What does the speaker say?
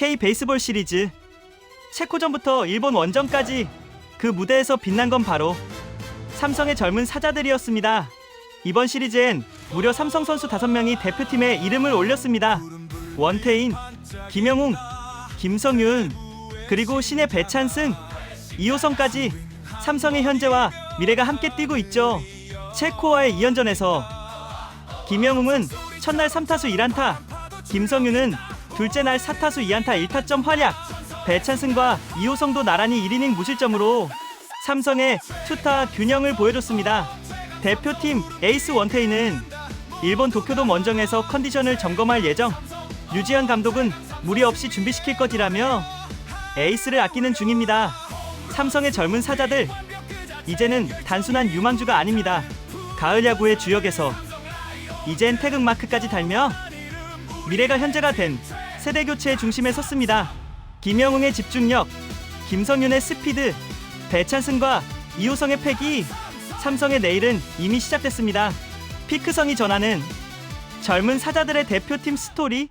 K 베이스볼 시리즈 체코전부터 일본 원정까지 그 무대에서 빛난 건 바로 삼성의 젊은 사자들이었습니다. 이번 시리즈엔 무려 삼성 선수 5명이 대표팀에 이름을 올렸습니다. 원태인, 김영웅, 김성윤, 그리고 신의 배찬승, 이호성까지 삼성의 현재와 미래가 함께 뛰고 있죠. 체코와의 2연전에서 김영웅은 첫날 3타수 1안타, 김성윤은 둘째 날 4타수 2안타 1타점 활약, 배찬승과 이호성도 나란히 1이닝 무실점으로 삼성의 투타 균형을 보여줬습니다. 대표팀 에이스 원태인은 일본 도쿄돔 원정에서 컨디션을 점검할 예정. 유지현 감독은 무리 없이 준비시킬 것이라며 에이스를 아끼는 중입니다. 삼성의 젊은 사자들 이제는 단순한 유망주가 아닙니다. 가을 야구의 주역에서 이젠 태극 마크까지 달며 미래가 현재가 된 세대 교체의 중심에 섰습니다. 김영웅의 집중력, 김성윤의 스피드, 배찬승과 이호성의 패기, 삼성의 내일은 이미 시작됐습니다. 피크성이 전하는 젊은 사자들의 대표팀 스토리